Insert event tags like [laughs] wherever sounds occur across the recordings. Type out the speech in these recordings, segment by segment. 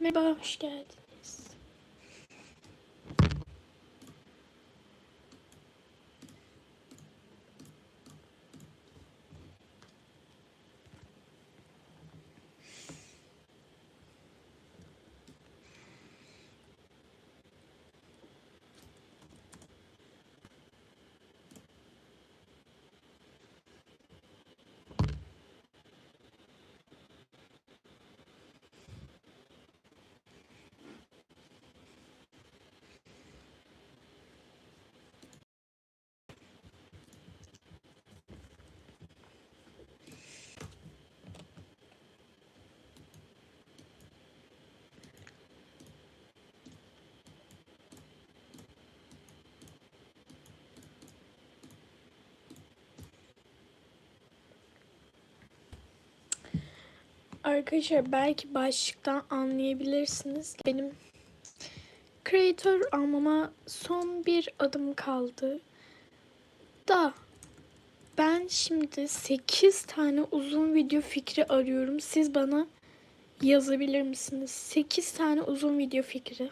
Merhaba, hoş geldiniz. Arkadaşlar belki başlıktan anlayabilirsiniz. Benim kreatör almama son bir adım kaldı. Da ben şimdi 8 tane uzun video fikri arıyorum. Siz bana yazabilir misiniz? 8 tane uzun video fikri.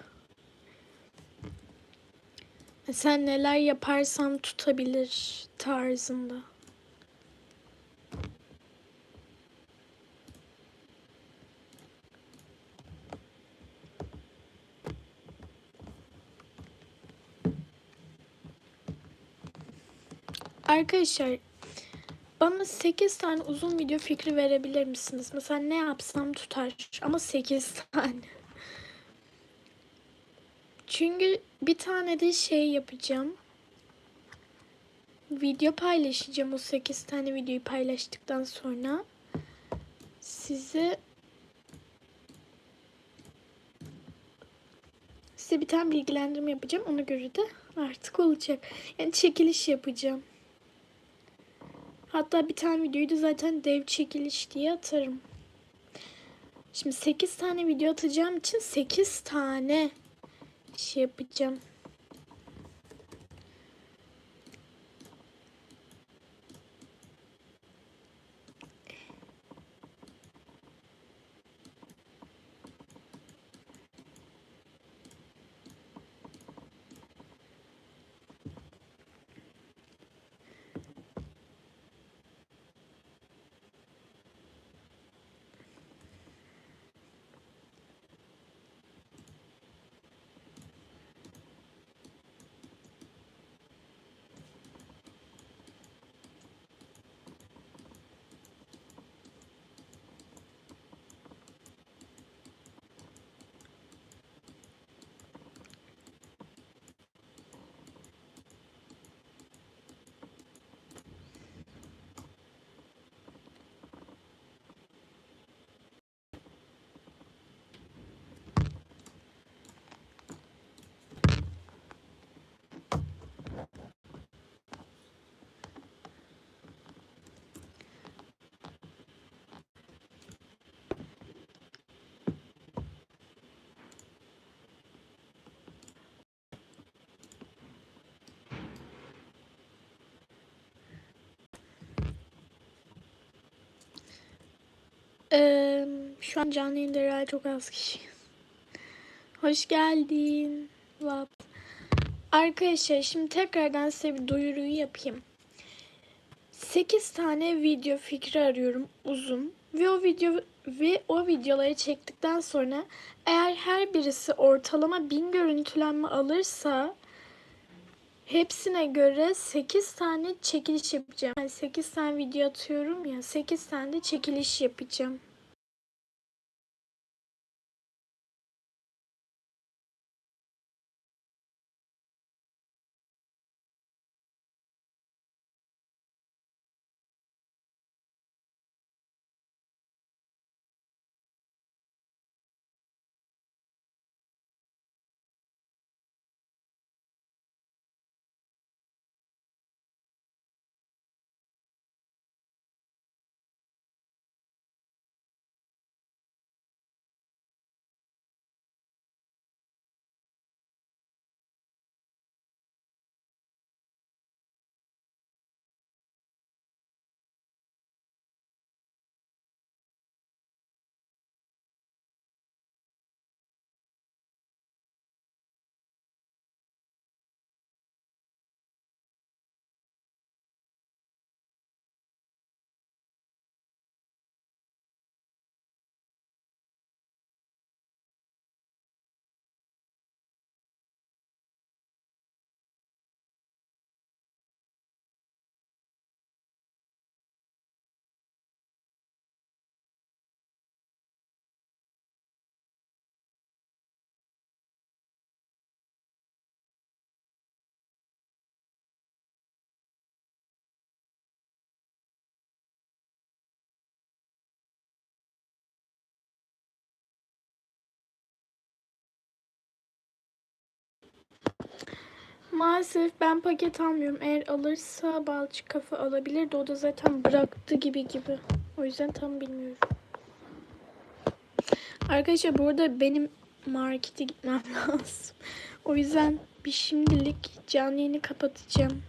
Sen neler yaparsam tutabilir tarzında. Arkadaşlar bana 8 tane uzun video fikri verebilir misiniz? Mesela ne yapsam tutar ama 8 [laughs] tane. Çünkü bir tane de şey yapacağım. Video paylaşacağım o 8 tane videoyu paylaştıktan sonra. Size size bir tane bilgilendirme yapacağım. Ona göre de artık olacak. Yani çekiliş yapacağım. Hatta bir tane videoyu da zaten dev çekiliş diye atarım. Şimdi 8 tane video atacağım için 8 tane şey yapacağım. Ee, şu an canlı yayında herhalde çok az kişi. Hoş geldin. Vap. Arkadaşlar şimdi tekrardan size bir duyuruyu yapayım. 8 tane video fikri arıyorum uzun ve o video ve o videoları çektikten sonra eğer her birisi ortalama 1000 görüntülenme alırsa hepsine göre 8 tane çekiliş yapacağım. Yani 8 tane video atıyorum ya 8 tane de çekiliş yapacağım. Maalesef ben paket almıyorum. Eğer alırsa balçık kafa alabilirdi. O da zaten bıraktı gibi gibi. O yüzden tam bilmiyorum. Arkadaşlar burada benim markete gitmem [laughs] lazım. O yüzden bir şimdilik canlı yayını kapatacağım.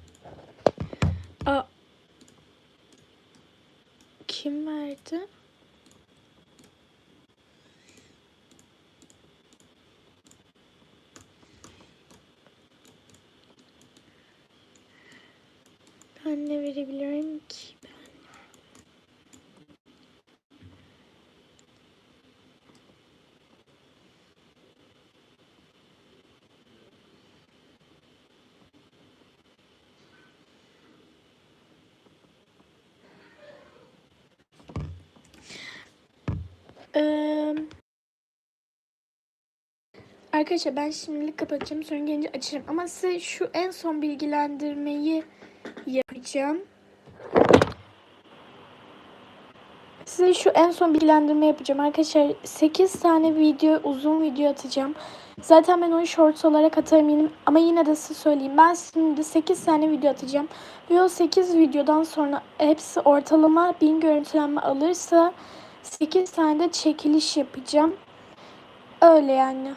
Aa, kim verdi? Ben ne verebilirim ki? Ben... Eee, Arkadaşlar ben şimdilik kapatacağım. Sonra gelince açarım. Ama size şu en son bilgilendirmeyi yapacağım. Size şu en son bilgilendirme yapacağım. Arkadaşlar 8 tane video, uzun video atacağım. Zaten ben onu shorts olarak atarım. Ama yine de size söyleyeyim. Ben şimdi 8 tane video atacağım. Ve o 8 videodan sonra hepsi ortalama 1000 görüntülenme alırsa 8 tane de çekiliş yapacağım. Öyle yani.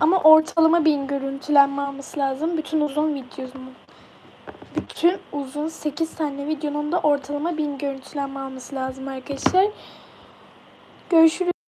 Ama ortalama 1000 görüntülenme alması lazım. Bütün uzun videomun. Bütün uzun 8 tane videonun da ortalama 1000 görüntülenme alması lazım arkadaşlar. Görüşürüz.